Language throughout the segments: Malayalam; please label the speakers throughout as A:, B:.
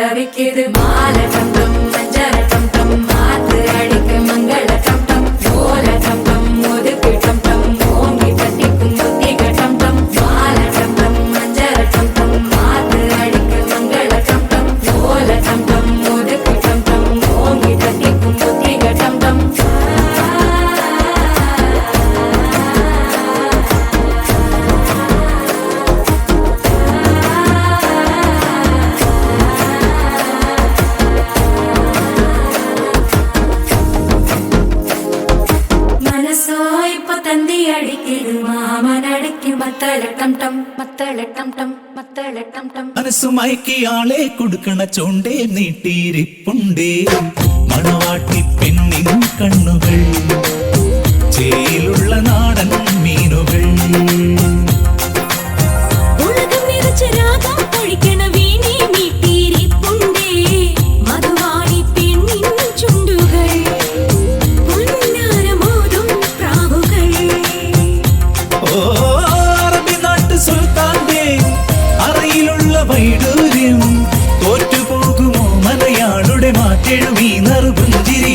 A: தவிக்குது மாலை டம்
B: ആളെ കൊടുക്കണ ചോണ്ടേ നീട്ടിയിരിപ്പുണ്ടേ. മണവാട്ടി പെണ്ണിൻ കണ്ണുകൾ ചേലുള്ള നാടൻ മീനുകൾ.
C: ഒഴിക്കണം നിറച്ച രാഗം പൊഴിക്കണ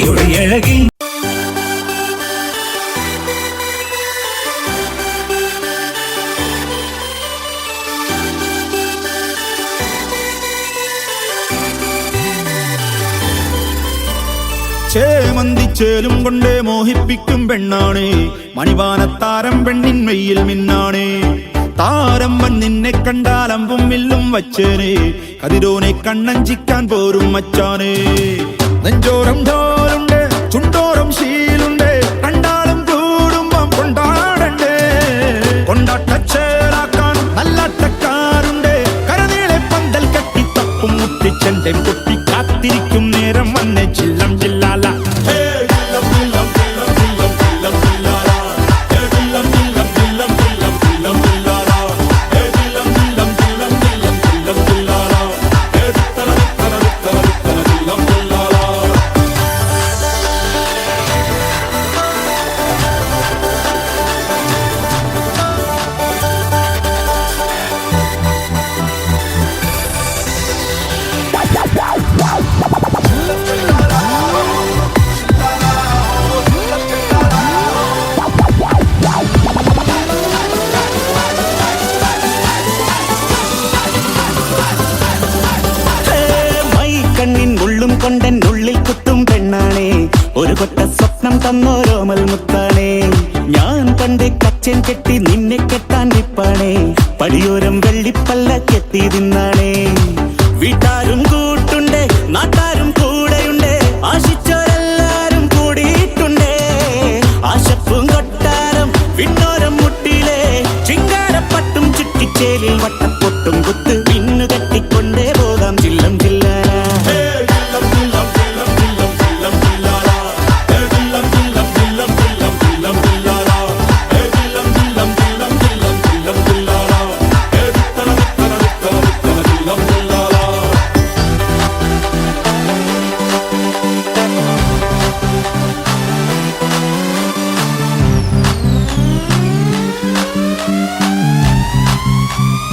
B: നറുപുഞ്ചിരിയുടെ അഴകിൽ
D: ചേമന്തിച്ചേലും കൊണ്ടേ മോഹിപ്പിക്കും പെണ്ണാണേ മണിവാനത്താരം പെണ്ണിൻ മെയ്യിൽ മിന്നാണേ താരം വൻ നിന്നെ കണ്ടാൽ അമ്പും വില്ലും വച്ചേനെ കതിരോനെ കണ്ണഞ്ചിക്കാൻ പോരും മച്ചാനേ നെഞ്ചോരം
E: കൊണ്ടെൻ ഉള്ളിൽ കുത്തും പെണ്ണാണേ. ഒരു കൊട്ട സ്വപ്നം തന്നോരോ മൽമുത്താണേ ഞാൻ പണ്ട് കച്ചൻ കെട്ടി നിന്നെ കെട്ടാൻ നിപ്പാണേ. പടിയോരം വെള്ളിപ്പല്ല കെത്തി തിന്നാണേ. വീട്ടാരും കൂട്ടുണ്ട് നാട്ടാരും കൂടെയുണ്ട്. ആശിച്ചോരെല്ലാരും കൂടിയിട്ടുണ്ട്. ആശപ്പും കൊട്ടാരം വിണ്ണോരം മുട്ടിലെ. ചിങ്കാരപ്പട്ടും ചുറ്റിച്ചേലിൽ വട്ടപ്പൊട്ടും കുത്ത്.